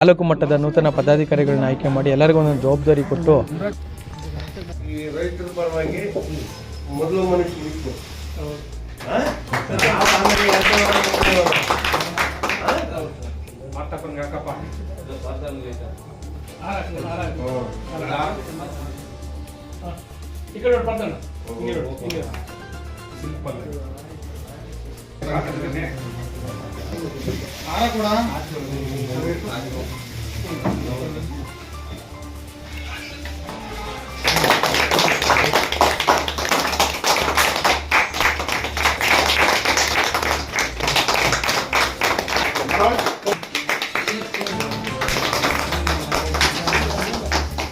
ತಾಲೂಕು ಮಟ್ಟದ ನೂತನ ಪದಾಧಿಕಾರಿಗಳನ್ನ ಆಯ್ಕೆ ಮಾಡಿ ಎಲ್ಲರಿಗೂ ಒಂದೊಂದು ಜವಾಬ್ದಾರಿ ಕೊಟ್ಟು ಈ ರೈತರ ಪರವಾಗಿ ಮೊದಲು ಮನುಷ್ಯ ಇತ್ತು ಆರ ಕೂಡ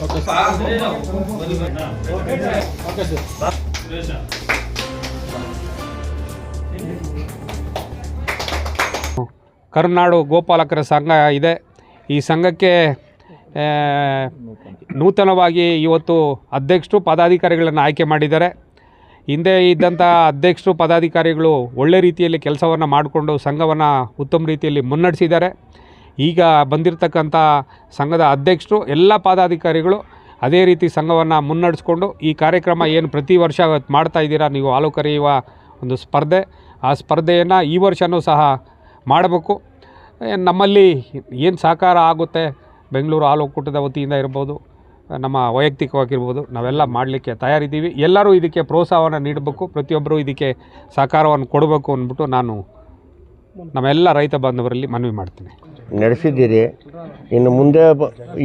ఓకే సార్ ఓకే సార్ ಕರುನಾಡು ಗೋಪಾಲಕರ ಸಂಘ ಇದೆ. ಈ ಸಂಘಕ್ಕೆ ನೂತನವಾಗಿ ಇವತ್ತು ಅಧ್ಯಕ್ಷರು, ಪದಾಧಿಕಾರಿಗಳನ್ನು ಆಯ್ಕೆ ಮಾಡಿದ್ದಾರೆ. ಹಿಂದೆ ಇದ್ದಂಥ ಅಧ್ಯಕ್ಷರು, ಪದಾಧಿಕಾರಿಗಳು ಒಳ್ಳೆ ರೀತಿಯಲ್ಲಿ ಕೆಲಸವನ್ನು ಮಾಡಿಕೊಂಡು ಸಂಘವನ್ನು ಉತ್ತಮ ರೀತಿಯಲ್ಲಿ ಮುನ್ನಡೆಸಿದ್ದಾರೆ. ಈಗ ಬಂದಿರತಕ್ಕಂಥ ಸಂಘದ ಅಧ್ಯಕ್ಷರು, ಎಲ್ಲ ಪದಾಧಿಕಾರಿಗಳು ಅದೇ ರೀತಿ ಸಂಘವನ್ನು ಮುನ್ನಡೆಸ್ಕೊಂಡು ಈ ಕಾರ್ಯಕ್ರಮ ಏನು ಪ್ರತಿ ವರ್ಷ ಮಾಡ್ತಾ ಇದ್ದೀರಾ, ನೀವು ಹಾಲು ಕರೆಯುವ ಒಂದು ಸ್ಪರ್ಧೆ. ಆ ಸ್ಪರ್ಧೆಯನ್ನು ಈ ವರ್ಷವೂ ಸಹ ಮಾಡಬೇಕು. ನಮ್ಮಲ್ಲಿ ಏನು ಸಹಕಾರ ಆಗುತ್ತೆ? ಬೆಂಗಳೂರು ಹಾಲು ಒಕ್ಕೂಟದ ವತಿಯಿಂದ ಇರ್ಬೋದು, ನಮ್ಮ ವೈಯಕ್ತಿಕವಾಗಿರ್ಬೋದು, ನಾವೆಲ್ಲ ಮಾಡಲಿಕ್ಕೆ ತಯಾರಿದ್ದೀವಿ. ಎಲ್ಲರೂ ಇದಕ್ಕೆ ಪ್ರೋತ್ಸಾಹವನ್ನು ನೀಡಬೇಕು. ಪ್ರತಿಯೊಬ್ಬರು ಇದಕ್ಕೆ ಸಹಕಾರವನ್ನು ಕೊಡಬೇಕು ಅಂದ್ಬಿಟ್ಟು ನಾನು ನಮ್ಮೆಲ್ಲ ರೈತ ಬಾಂಧವರಲ್ಲಿ ಮನವಿ ಮಾಡ್ತೀನಿ. ನಡೆಸಿದ್ದೀರಿ. ಇನ್ನು ಮುಂದೆ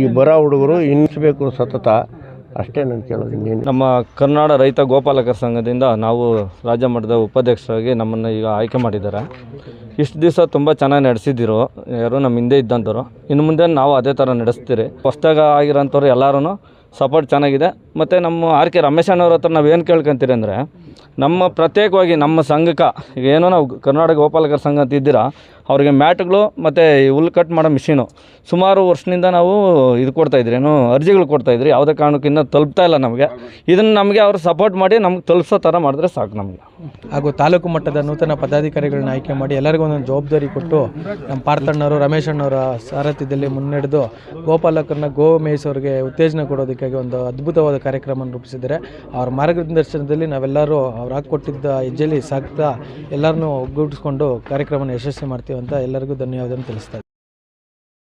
ಈ ಬರೋ ಹುಡುಗರು ಇನ್ನಿಸಬೇಕು ಸತತ. ಅಷ್ಟೇ ನಾನು ಕೇಳೋದು ನಮ್ಮ ಕರ್ನಾಡ ರೈತ ಗೋಪಾಲಕರ ಸಂಘದಿಂದ ನಾವು ರಾಜ್ಯ ಮಟ್ಟದ ಉಪಾಧ್ಯಕ್ಷರಾಗಿ ನಮ್ಮನ್ನು ಈಗ ಆಯ್ಕೆ ಮಾಡಿದ್ದಾರೆ. ಇಷ್ಟು ದಿವಸ ತುಂಬ ಚೆನ್ನಾಗಿ ನಡೆಸಿದ್ದೀರು ಯಾರು ನಮ್ಮ ಹಿಂದೆ ಇದ್ದಂಥವ್ರು ಇನ್ನು ಮುಂದೆ ನಾವು ಅದೇ ಥರ ನಡೆಸ್ತೀರಿ. ಫಸ್ಟಾಗ ಆಗಿರೋಂಥವ್ರು ಎಲ್ಲರೂ ಸಪೋರ್ಟ್ ಚೆನ್ನಾಗಿದೆ. ಮತ್ತು ನಮ್ಮ ಆರ್ ಕೆ ರಮೇಶಣ್ಣವ್ರ ಹತ್ರ ನಾವು ಏನು ಕೇಳ್ಕೊಂತೀರಿ ಅಂದರೆ, ನಮ್ಮ ಪ್ರತ್ಯೇಕವಾಗಿ ನಮ್ಮ ಸಂಘಕ್ಕೆ, ಈಗ ಏನೋ ನಾವು ಕರ್ನಾಟಕ ಗೋಪಾಲಕರ ಸಂಘ ಅಂತ ಇದ್ದೀರಾ, ಅವ್ರಿಗೆ ಮ್ಯಾಟ್ಗಳು ಮತ್ತು ಹುಲ್ಲು ಕಟ್ ಮಾಡೋ ಮಿಷಿನು, ಸುಮಾರು ವರ್ಷದಿಂದ ನಾವು ಇದು ಕೊಡ್ತಾಯಿದ್ರಿ ಏನು ಅರ್ಜಿಗಳು ಕೊಡ್ತಾಯಿದ್ರಿ ಯಾವುದೇ ಕಾರಣಕ್ಕೂ ಇನ್ನೂ ತಲುಪ್ತಾ ಇಲ್ಲ ನಮಗೆ. ಇದನ್ನು ನಮಗೆ ಅವರು ಸಪೋರ್ಟ್ ಮಾಡಿ ನಮ್ಗೆ ತಲುಪಿಸೋ ಥರ ಮಾಡಿದ್ರೆ ಸಾಕು ನಮಗೆ. ಹಾಗೂ ತಾಲೂಕು ಮಟ್ಟದ ನೂತನ ಪದಾಧಿಕಾರಿಗಳನ್ನ ಆಯ್ಕೆ ಮಾಡಿ ಎಲ್ಲರಿಗೂ ಒಂದೊಂದು ಜವಾಬ್ದಾರಿ ಕೊಟ್ಟು ನಮ್ಮ ಪಾರ್ಥಣ್ಣವರು ರಮೇಶ್ ಅಣ್ಣವರ ಸಾರಥ್ಯದಲ್ಲಿ ಮುನ್ನಡೆದು ಗೋಪಾಲಕರನ್ನ ಗೋ ಮೇಯಿಸೋರಿಗೆ ಉತ್ತೇಜನ ಕೊಡೋದಕ್ಕಾಗಿ ಒಂದು ಅದ್ಭುತವಾದ ಕಾರ್ಯಕ್ರಮವನ್ನು ರೂಪಿಸಿದ್ದಾರೆ ಅವ್ರ ಮಾರ್ಗದರ್ಶನದಲ್ಲಿ ನಾವೆಲ್ಲರೂ ಅವ್ರು ಹಾಕಿಕೊಟ್ಟಿದ್ದ ಹೆಜ್ಜೆಲಿ ಸಾಕ್ತಾ ಎಲ್ಲರನ್ನೂ ಒಗ್ಗೂಡಿಸ್ಕೊಂಡು ಕಾರ್ಯಕ್ರಮನ ಯಶಸ್ವಿ ಮಾಡ್ತೀವಿ ಅಂತ ಎಲ್ಲರಿಗೂ ಧನ್ಯವಾದ ತಿಳಿಸ್ತಾ.